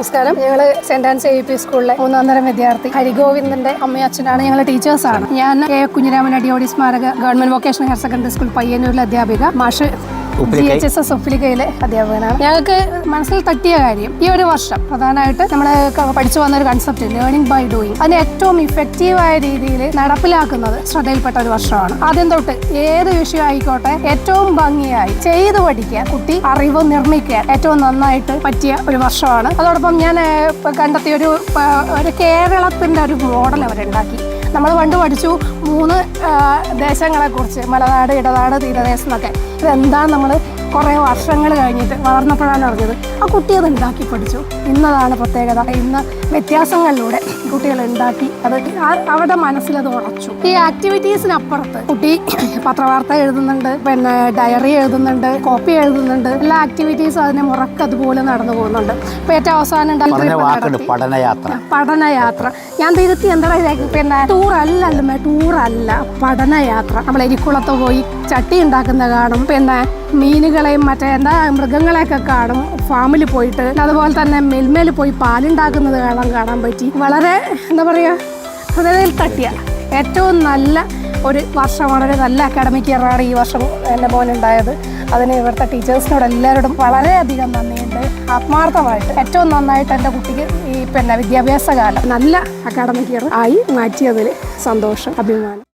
നമസ്കാരം. ഞങ്ങൾ saint Ans A P സ്കൂളിലെ മൂന്നാം തരം വിദ്യാർത്ഥി ഹരിഗോവിന്ദന്റെ അമ്മയും അച്ഛനാണ് ഞങ്ങൾ ടീച്ചേഴ്സാണ്. ഞാൻ കെ കുഞ്ഞിരാമൻ അടിയോടി സ്മാരക government vocational higher secondary school പയ്യന്നൂരിലെ അധ്യാപിക. മാഷ് ഒഫിലിക്കയിലെ അധ്യാപകനാണ്. ഞങ്ങൾക്ക് മനസ്സിൽ തട്ടിയ കാര്യം ഈ ഒരു വർഷം പ്രധാനമായിട്ട് നമ്മൾ പഠിച്ചു വന്ന ഒരു കൺസെപ്റ്റ് ലേണിംഗ് ബൈ ഡൂയിങ് അതിന് ഏറ്റവും ഇഫക്റ്റീവായ രീതിയിൽ നടപ്പിലാക്കുന്നത് ശ്രദ്ധയിൽപ്പെട്ട ഒരു വർഷമാണ്. ആദ്യം തൊട്ട് ഏത് വിഷയം ആയിക്കോട്ടെ ഏറ്റവും ഭംഗിയായി ചെയ്തു പഠിക്കുക കുട്ടി അറിവ് നിർമ്മിക്കാൻ ഏറ്റവും നന്നായിട്ട് പറ്റിയ ഒരു വർഷമാണ്. അതോടൊപ്പം ഞാൻ കണ്ടെത്തിയ ഒരു ഒരു കേരളത്തിന്റെ ഒരു മോഡൽ അവരുണ്ടാക്കി. നമ്മൾ പണ്ട് പഠിച്ചു മൂന്ന് ദേശങ്ങളെക്കുറിച്ച് മലനാട് ഇടനാട് തീരദേശം എന്നൊക്കെ. ഇതെന്താണ് നമ്മൾ കുറേ വർഷങ്ങൾ കഴിഞ്ഞിട്ട് വളർന്നപ്പോഴാണ് അറിഞ്ഞത് ആ കുട്ടി അത് ഉണ്ടാക്കി പഠിച്ചു. ഇന്നതാണ് പ്രത്യേകത. ഇന്ന് വ്യത്യാസങ്ങളിലൂടെ കുട്ടികൾ ഉണ്ടാക്കി അത് അവരുടെ മനസ്സിൽ അത് ഉറച്ചു. ഈ ആക്ടിവിറ്റീസിനപ്പുറത്ത് കുട്ടി പത്രവാർത്ത എഴുതുന്നുണ്ട് പിന്നെ ഡയറി എഴുതുന്നുണ്ട് കോപ്പി എഴുതുന്നുണ്ട്. എല്ലാ ആക്ടിവിറ്റീസും അതിനെ മുറക്കതുപോലെ നടന്നു പോകുന്നുണ്ട്. ഇപ്പൊ ഏറ്റവും അവസാനം. പഠനയാത്ര. പഠനയാത്ര. ഞാൻ തിരുത്തി എന്താ പിന്നെ ടൂർ അല്ല അല്ല പഠനയാത്ര. നമ്മൾ എരിക്കുളത്ത് പോയി ചട്ടി ഉണ്ടാക്കുന്ന കാണും. പിന്നെ മീനുകളെയും മറ്റേ എന്താ മൃഗങ്ങളെയൊക്കെ കാണും ഫാമിൽ പോയിട്ട്. അതുപോലെ തന്നെ മെൽമേൽ പോയി പാലുണ്ടാക്കുന്നത് കാണാൻ കാണാൻ പറ്റി. വളരെ എന്താ പറയുക ഹൃദയത്തിൽ തട്ടിയ ഏറ്റവും നല്ല ഒരു വർഷമാണ്. ഒരു നല്ല അക്കാഡമിക് ഇയറാണ് ഈ വർഷം എന്റെ മോനുണ്ടായത്. അതിന് ഇവിടുത്തെ ടീച്ചേഴ്സിനോട് എല്ലാവരോടും വളരെയധികം നന്ദിയുണ്ട്. ആത്മാർത്ഥമായിട്ട് ഏറ്റവും നന്നായിട്ട് എന്റെ കുട്ടിക്ക് ഈ പിന്നെ വിദ്യാഭ്യാസ കാലം നല്ല അക്കാഡമിക് ഇയർ ആയി മാറ്റിയതിൽ സന്തോഷം അഭിമാനം.